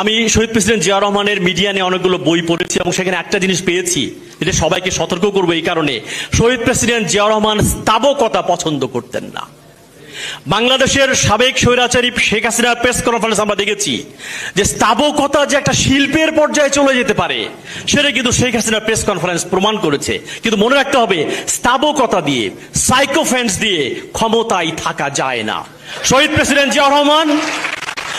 আমি শহীদ প্রেসিডেন্ট জিয়া রহমানের মিডিয়া নিয়ে অনেকগুলো বই পড়েছি এবং সেখানে একটা জিনিস পেয়েছি, এটা সবাইকে সতর্ক করব এই কারণে। শহীদ প্রেসিডেন্ট জিয়া রহমান স্তাবকতা পছন্দ করতেন না। বাংলাদেশের সাবেক স্বৈরাচারী শেখ হাসিনার প্রেস কনফারেন্স আমরা দেখেছি যে স্তাবকতা যে একটা শিল্পের পর্যায়ে চলে যেতে পারে, সেটা কিন্তু শেখ হাসিনার প্রেস কনফারেন্স প্রমাণ করেছে। কিন্তু মনে রাখতে হবে, স্তাবকতা দিয়ে সাইকোফেন্স দিয়ে ক্ষমতায় থাকা যায় না। শহীদ প্রেসিডেন্ট জিয়া রহমান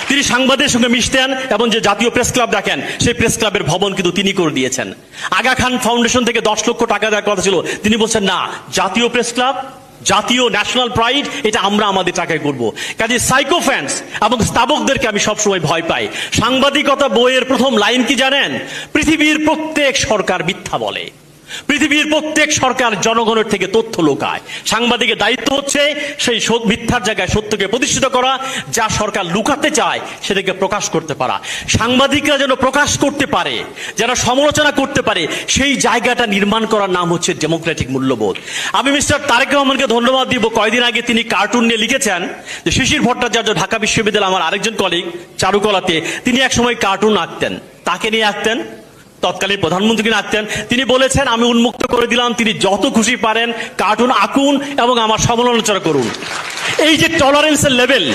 তিনি সাংবাদিকের সঙ্গে মিশতেন এবং যে জাতীয় প্রেস ক্লাব দেখেন, সেই প্রেস ক্লাবের ভবন কিন্তু তিনি করে দিয়েছেন। আগা খান ফাউন্ডেশন থেকে দশ লক্ষ টাকা দেওয়ার কথা ছিল। তিনি বলছেন, না, জাতীয় প্রেস ক্লাব, জাতীয় ন্যাশনাল প্রাইড, এটা আমরা আমাদের টাকায় করব। কাজে সাইকোফ্যান্স এবং স্তাবকদেরকে আমি সবসময় ভয় পাই। সাংবাদিকতা বইয়ের প্রথম লাইন কি জানেন? পৃথিবীর প্রত্যেক সরকার মিথ্যা বলে। পৃথিবীর প্রত্যেক সরকার জনগণের থেকে তথ্য লোকায়। সাংবাদিকের দায়িত্ব হচ্ছে সেই মিথ্যার জায়গায় সত্যকে প্রতিষ্ঠিত করা, যা সরকার লুকাতে চায় সেটাকে প্রকাশ করতে পারা। সাংবাদিকরা যেন প্রকাশ করতে পারে, যেন সমালোচনা করতে পারে, সেই জায়গাটা নির্মাণ করার নাম হচ্ছে ডেমোক্রেটিক মূল্যবোধ। আমি মিস্টার তারেক রহমানকে ধন্যবাদ দিব। কয়দিন আগে তিনি কার্টুন নিয়ে লিখেছেন যে, শিশির ভট্টাচার্য ঢাকা বিশ্ববিদ্যালয় আমার আরেকজন কলিগ চারুকলাতে, তিনি একসময় কার্টুন আঁকতেন। তাকে নিয়ে আঁকতেন তৎকালীন প্রধানমন্ত্রীকে আঁকতেন তিনি বলেছেন, আমি উন্মুক্ত করে দিলাম, তিনি যত খুশি পারেন, কার্টুন আঁকুন এবং আমার সমালোচনা করুন। এই যে টলারেন্সের লেভেল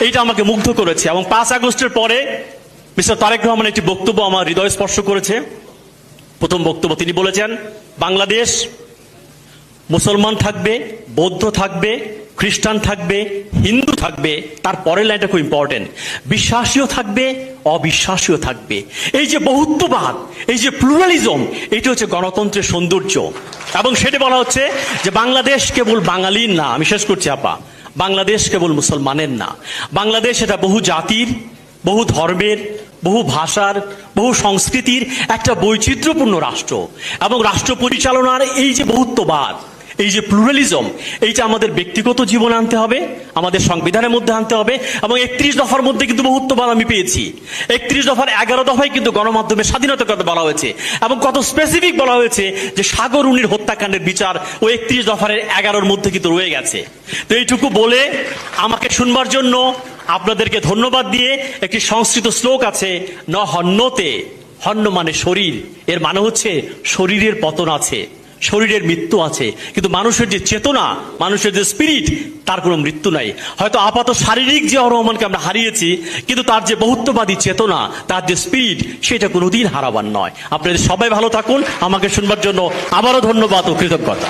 এইটা আমাকে মুগ্ধ করেছে। এবং পাঁচ আগস্টের পরে মিস্টার তারেক রহমান একটি বক্তব্য আমার হৃদয় স্পর্শ করেছে। প্রথম বক্তব্য তিনি বলেছেন, বাংলাদেশ মুসলমান থাকবে, বৌদ্ধ থাকবে খ্রিস্টান থাকবে, হিন্দু থাকবে, তার পরের লাইনটা খুব ইম্পর্টেন্ট বিশ্বাসীও থাকবে, অবিশ্বাসীও থাকবে। এই যে বহুত্ববাদ, এই যে প্লুরালিজম এটা হচ্ছে গণতন্ত্রের সৌন্দর্য। এবং সেটা বলা হচ্ছে যে বাংলাদেশ কেবল বাঙালির না, আমি শেষ করছি আপা, বাংলাদেশ কেবল মুসলমানের না। বাংলাদেশ এটা বহু জাতির, বহু ধর্মের, বহু ভাষার, বহু সংস্কৃতির একটা বৈচিত্র্যপূর্ণ রাষ্ট্র। এবং রাষ্ট্র পরিচালনার এই যে বহুত্ববাদ এই যে প্লুরালিজম এইটা আমাদের ব্যক্তিগত জীবনে আনতে হবে, আমাদের সংবিধানের মধ্যে আনতে হবে, এবং একত্রিশ দফার মধ্যে কিন্তু বহুত্ববাদ আমি পেয়েছি। একত্রিশ দফার এগারো দফায় কিন্তু গণমাধ্যমের স্বাধীনতার কথা বলা হয়েছে, এবং কত স্পেসিফিক বলা হয়েছে যে সাগর উনির হত্যাকাণ্ডের বিচার ও একত্রিশ দফার এগারোর মধ্যে কিন্তু রয়ে গেছে। তো এইটুকু বলে আমাকে শুনবার জন্য আপনাদেরকে ধন্যবাদ দিয়ে একটি সংস্কৃত শ্লোক আছে, ন হন্যতে হন্য মানে শরীর, এর মানে হচ্ছে শরীরের পতন আছে। শরীরের মৃত্যু আছে। কিন্তু মানুষের যে চেতনা, মানুষের যে স্পিরিট তার কোনো মৃত্যু নাই। হয়তো আপাত শারীরিক যে রহমানকে আমরা হারিয়েছি, কিন্তু তার যে বহুত্ববাদী চেতনা, তার যে স্পিরিট সেটা কোনোদিন হারাবার নয়। আপনাদের সবাই ভালো থাকুন। আমাকে শুনবার জন্য আবারও ধন্যবাদ ও কৃতজ্ঞতা।